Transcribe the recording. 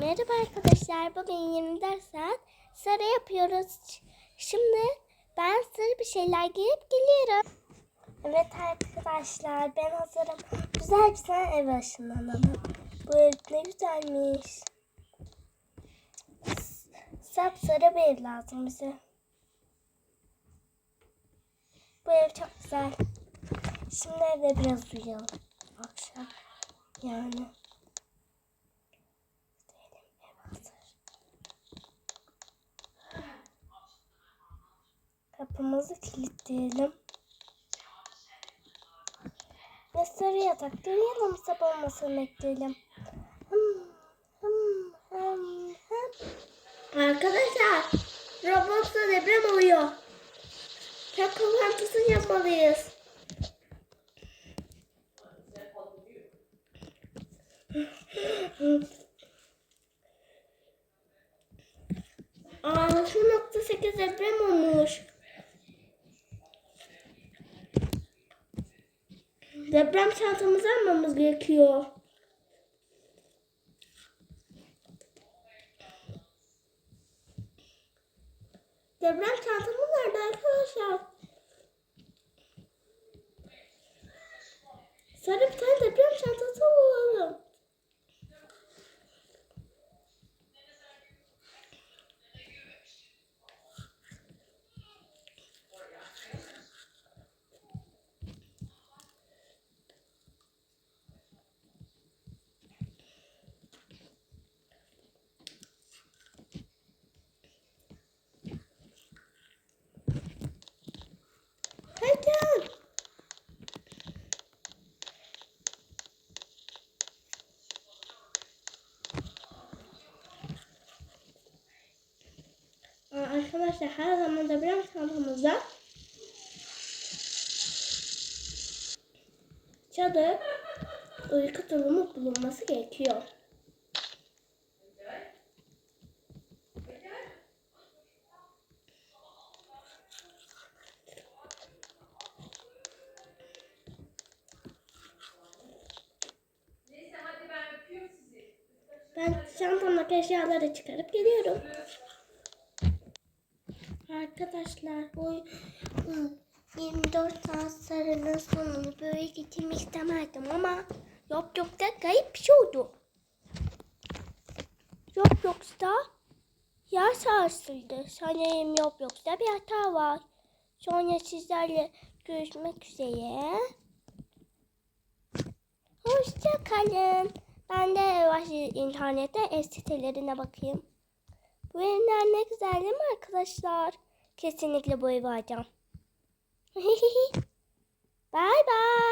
Merhaba arkadaşlar. Bugün 24 saat sarı yapıyoruz. Şimdi ben sarı bir şeyler giyip geliyorum. Evet arkadaşlar ben hazırım. Güzel bir tane ev ışınlanalım. Bu ev ne güzelmiş. Sap sarı bir ev lazım bize. Bu ev çok güzel. Şimdi evde biraz uyuyalım. Akşam yani. Kapımızı kilitleyelim. Ve sarı yatakta uyuyalım sabah olmasını bekleyelim. Hım, hım, hım, hım. Arkadaşlar Roblox'ta deprem oluyor. Tek toplantısını yapmalıyız. Aa, şu nokta sekiz deprem Deprem çantamızı almamız gerekiyor. Deprem çantamız nerede arkadaşlar? Sarı bir tane deprem çantası bulalım. Hadi. Aa, Arkadaşlar her zaman deprem çantamızda çadır uyku tulumu bulunması gerekiyor. Ben çantamdaki eşyaları çıkarıp geliyorum. Arkadaşlar bu bu 24 saat sarının sonunu böyle getirmek istemezdim ama yok yok da kayıp bir şey oldu. Yok yoksa yer sarsıldı. Sanırım yok yoksa bir hata var. Sonra sizlerle görüşmek üzere. Hoşça kalın. Ben de yavaş internette sitelerine bakayım. Bu evler ne güzel değil mi arkadaşlar? Kesinlikle bu evi alacağım. bye bye.